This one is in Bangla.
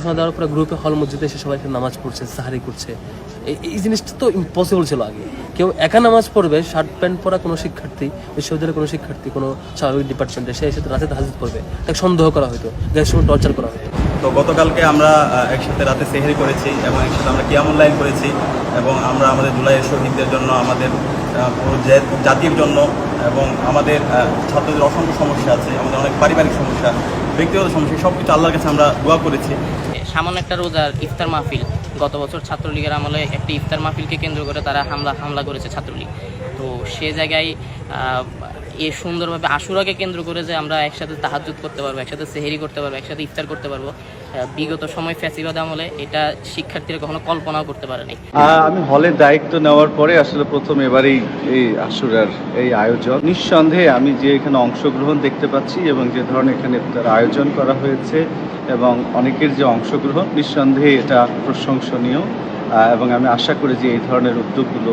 ঘোষণা দেওয়ার পরে গ্রুপে হল মসজিদে এসে সবাই নামাজ পড়ছে সাহারি করছে। এই জিনিসটা তো ইম্পসিবল ছিল আগে। কেউ একা নামাজ পড়বে, শার্ট প্যান্ট পরা কোনো শিক্ষার্থী, বিশ্ববিদ্যালয়ের কোনো শিক্ষার্থী, কোনো স্বাভাবিক ডিপার্টমেন্টে সে এসে রাতে হাজির পড়বে তাকে সন্দেহ করা হতো গ্যাস সময় টর্চার করা হতো তো গতকালকে আমরা একসাথে রাতে সেহেরি করেছি এবং একসাথে আমরা কিয়ামুল লাইন করেছি এবং আমরা আমাদের জুলাইয়ের শহীদদের জন্য, আমাদের জাতির জন্য এবং আমাদের ছাত্রদের অসংখ্য সমস্যা আছে, আমাদের অনেক পারিবারিক সমস্যা, ব্যক্তিগত সমস্যা সব কিছু আল্লাহর কাছে আমরা দোয়া করেছি। সামান্য একটা রোজার ইফতার মাহফিল। গত বছর ছাত্রলীগের আমলে একটি ইফতার মাহফিলকে কেন্দ্র করে তারা হামলা হামলা করেছে ছাত্রলীগ। তো সে জায়গায় এ সুন্দরভাবে আশুরাকে কেন্দ্র করে যে আমরা একসাথে তাহাজুদ করতে পারব, একসাথে সেহেরি করতে পারব, একসাথে ইফতার করতে পারব বিগত সময় ফ্যাসিবাদ আমলে এটা শিক্ষার্থীরা কখনো কল্পনাও করতে পারেনি। আমি হলের দায়িত্ব নেওয়ার পরে আসলে প্রথম এবারেই এই আশুরার এই আয়োজন। নিঃসন্দেহে আমি যে এখানে অংশগ্রহণ দেখতে পাচ্ছি এবং যে ধরনের এখানে তার আয়োজন করা হয়েছে এবং অনেকের যে অংশগ্রহণ, নিঃসন্দেহে এটা প্রশংসনীয় এবং আমি আশা করি যে এই ধরনের উদ্যোগগুলো